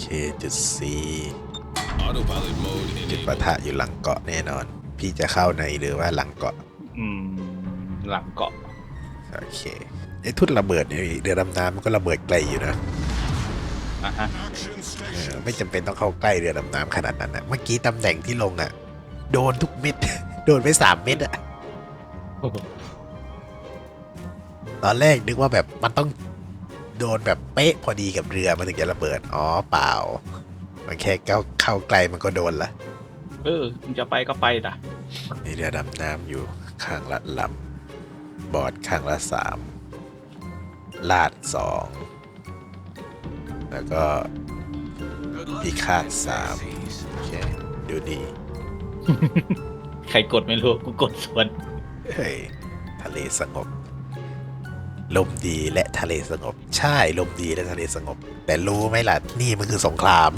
เค จุดสี่ Autopilot mode จุด enabled. ปะทะอยู่หลังเกาะแน่นอน พี่จะเข้าในหรือว่าหลังเกาะ อืม หลังเกาะ โอเคไอ้ทุ่นระเบิดเนี่ยเรือดำน้ำมันก็ระเบิดไกลอยู่นะอะฮะเออไม่จำเป็นต้องเข้าใกล้เรือดำน้ำขนาดนั้นนะเมื่อกี้ตำแหน่งที่ลงอะ โดนทุกเม็ด โดนไปสามเม็ดอะตอนแรกนึกว่าแบบมันต้อง โดนแบบเป๊ะพอดีกับเรือมันถึงจะระเบิด อ๋อเปล่า มันแค่เข้าเข้าไกลมันก็โดนละเออมึงจะไปก็ไปนะมีเรือดำน้ำอยู่ข้างละลำบอร์ดข้างละสามลาดสองแล้วก็ Good luck. พิฆาตสามโอเคดูดี ใครกดไม่รู้ กูกดสวน เฮ้ย ทะเลสงบ ลมดีและทะเลสงบ ใช่ลมดีและทะเลสงบ แต่รู้ไหมล่ะ นี่มันคือสงคราม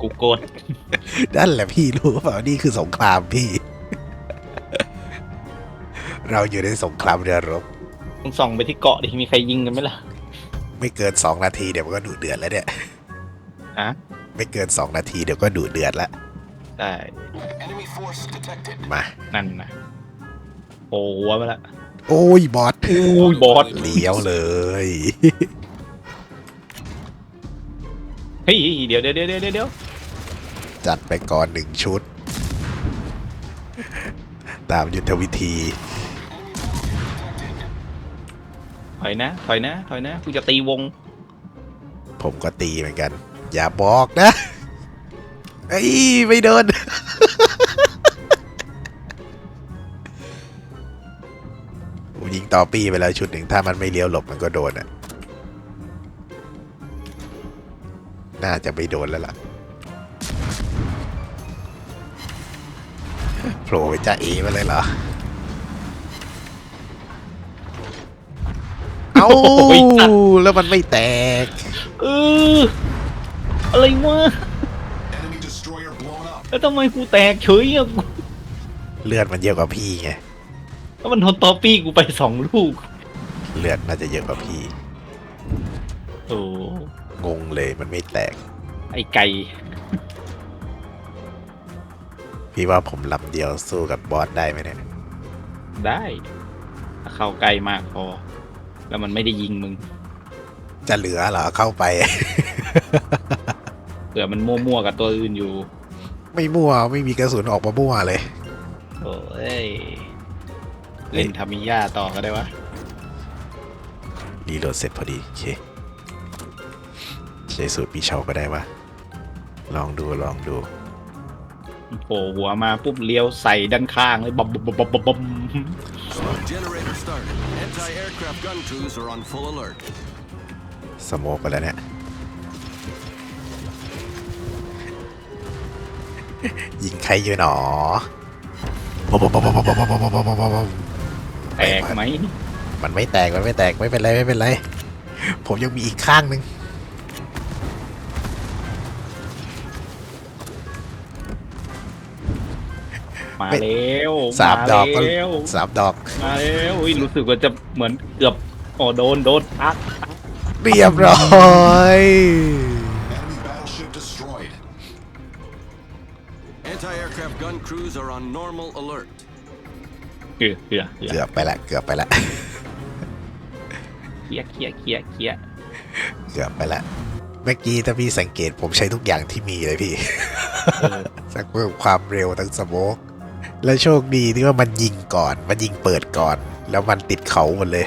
กูกดนั่นแหละพี่รู้เปล่านี่คือสงครามพี่ เราอยู่ในสงครามเรือรบมึงส่องไปที่เกาะดิมีใครยิงกันไหมล่ะ ไม่เกินสองนาทีเดี๋ยวมันก็ดุเดือดแล้วเนี่ยฮะ ไม่เกินสองนาทีเดี๋ยวก็ดุเดือดละได้ Enemy force detected. มา นั่นนะโอ้หัวมาละ โอ้ยบอสอุ้ยบอสเลี้ยวเลยเฮ้ยเดี๋ยวเดี๋ยวเดี๋ยวเดี๋ยวเดี๋ยวจัดไปก่อนหนึ่งชุด ตามยุทธวิธี ถอยนะ ถอยนะ ถอยนะกูจะตีวง ผมก็ตีเหมือนกัน อย่าบอกนะไอ้ยไม่โดน ต่อปี้ไปแล้วชุดหนึ่งถ้ามันไม่เลี้ยวหลบมันก็โดนอะน่าจะไม่โดนแล้วล่ะโผล่ไปจ้าเอมาเลยเหรอ เอาโอ้ยสัตว์ แล้วมันไม่แตก เอออะไรวะ Enemy destroyer blown up. แล้วทำไมกูแตกเฉยอะกูเลือดมันเยอะกว่าพี่ไง แล้วมันทนตอปี้กูไปสองลูก เลือดน่าจะเยอะกว่าพี่ โอ้งงเลยมันไม่แตก ไอไก่พี่ว่าผมลำเดียวสู้กับบอสได้ไหมเนี่ย ได้ถ้าเข้าใกล้มากพอ แล้วมันไม่ได้ยิงมึง จะเหลือเหรอเข้าไป เผื่อมันมั่วๆกับตัวอื่นอยู่ ไม่มั่วไม่มีกระสุนออกมามั่วเลย โอ้ย เล่นทามิยาต่อก็ได้วะรีโหลดเสร็จพอดีโอเคใช้สูตรปีเชาก็ได้วะลองดูลองดูโผล่หัวมาปุ๊บเลี้ยวใส่ด้านข้างเลยบ๊อบบ๊อบบ๊อบบ๊อบบ๊อบ Generator started. Anti-aircraft gun crews are on full alert. สโมกไปแล้วเนี่ยยิงใครอยู่หนอบ๊อบบ๊อบบ๊อบบ๊อบบ๊อบบ๊อบบ๊อบบ๊อบบ๊อบ แตกไหมมันไม่แตกมันไม่แตกไม่เป็นไรไม่เป็นไร ผมยังมีอีกข้างหนึ่งมาแล้วสามดอกก็แล้วสามดอก มาแล้วอุ้ยรู้สึกว่าจะเหมือนเกือบโอ้โดนโดนอักเรียบร้อย เกือบเกือบเกือบเกือบไปละ เกือบไปละ เคลียร์เคลียร์เคลียร์เคลียร์เกือบไปละ เมื่อกี้ถ้าพี่สังเกตผมใช้ทุกอย่างที่มีเลยพี่เออสักเพิ่มความเร็วทั้งสโมกและโชคดีที่ว่ามันยิงก่อน มันยิงเปิดก่อน แล้วมันติดเขาหมดเลย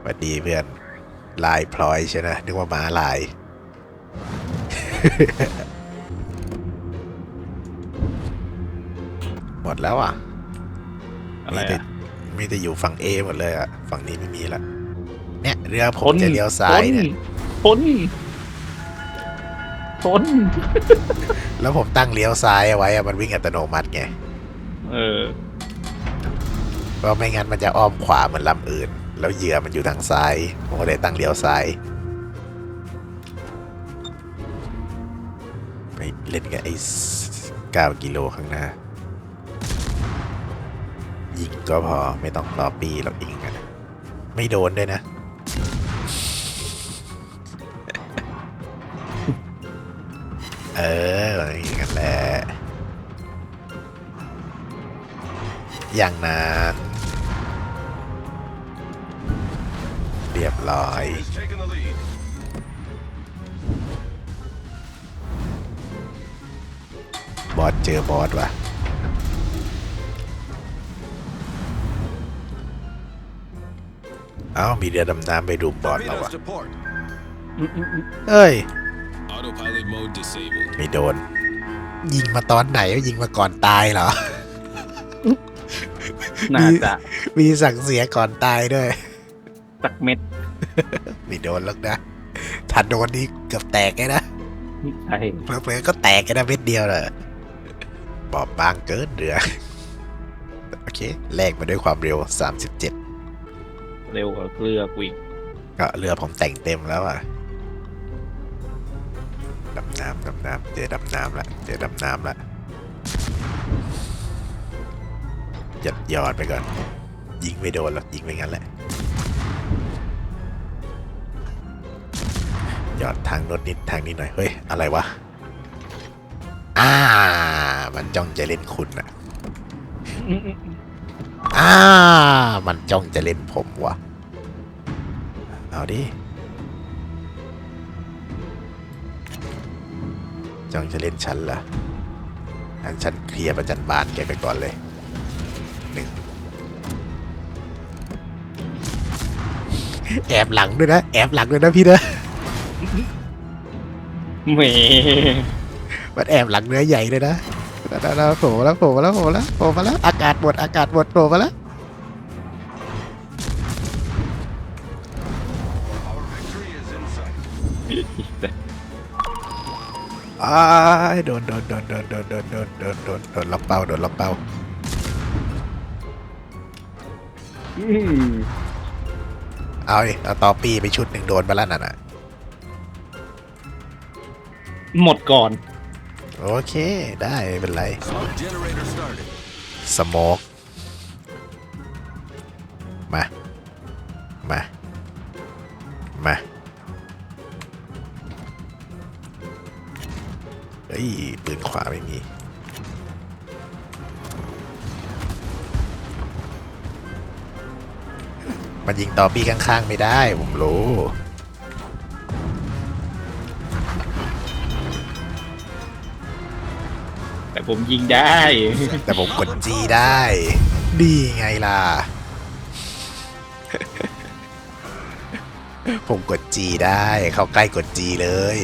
สวัสดีเพื่อน ลายพลอยใช่ไหมนึกว่าหมาลาย มดแล้วอะอะไรมีแต่อะมีแต่อยู่ฝั่งเอหมดเลยอะ ฝั่งนี้ไม่มีละ เนี่ย เรือผทมนจะเลี้ยวซ้ายเนี่ยทนทนแล้วผมตั้งเลี้ยวซ้ายเอาไว้อะมันวิ่งอัตโนมัติไง เออ เพราะไม่งั้นมันจะอ้อมขวาเหมือนลำอื่น แล้วเหยื่อมันอยู่ทางซ้าย ผมก็เลยตั้งเลี้ยวซ้ายไปเล่นกับไอ้9กิโลข้างหน้า ยิงก็พอไม่ต้องรอปีหรอกอิงกันไม่โดนด้วยนะ เอออย่งกันแหละอย่างนั้นเรียบร้อยบอสเจอบอสว่ะ เอ้ามีเรือดำน้ำไปดูบอสแล้ว Torpedoes วะ to port. เอ้ย Autopilot mode disabled. ไม่โดน ยิงมาตอนไหนยิงมาก่อนตายเหรอ น่าจะมีสั่งเสียก่อนตายด้วย สักเม็ด ไม่โดนหรอกนะ ถ้าโดนนี่เกือบแตกเลยนะใช่เพื่อๆก็แตกกันนะเม็ดเดียวเลยบอบบางเกินเรือ โอเค แลกมาด้วยความเร็ว 37 เร็วกว่าเรือกูอีกก็เรือผมแต่งเต็มแล้วอะดำน้ำดำน้ำเจอดำน้ำละเจอดำน้ำละหยัดยอดไปก่อน ยิงไม่โดนหรอกยิงไปงั้นแหละหยอดทางโนนนิดทางนี้หน่อยเฮ้ยอะไรวะอ่ามันจ้องจะเล่นคุณอะ อ่า มันจ้องจะเล่นผมวะเอาดิ จ้องจะเล่นฉันเหรออันฉันเคลียร์ประจันบานแกไปก่อนเลยหนึ่งแอบหลังด้วยนะ แอบหลังด้วยนะพี่นะเมมันแอบหลังเนื้อใหญ่เลยนะ แล้วแล้วโผล่มาแล้วโผล่มาแล้วโผล่มาแล้วโผล่มาแล้วอากาศหมดอากาศหมดโผล่มาแล้วอ้ายโดนโดนโดนโดนโดนโดนโดนโดนโดนโดนล็อกเป้าโดนล็อกเป้าเอาเอาต่อปีไปชุดหนึ่งโดนไปแล้วน่ะหมดก่อน โอเค ได้ไม่เป็นไร Smoke generator started. สโมกมา มา มาเฮ้ย ปืนขวาไม่มี มันยิงต่อปีข้างๆไม่ได้ ผมรู้ แต่ผมยิงได้ แต่ผมกดจีได้ ดีไงล่ะ ผมกดจีได้ เข้าใกล้กดจีเลย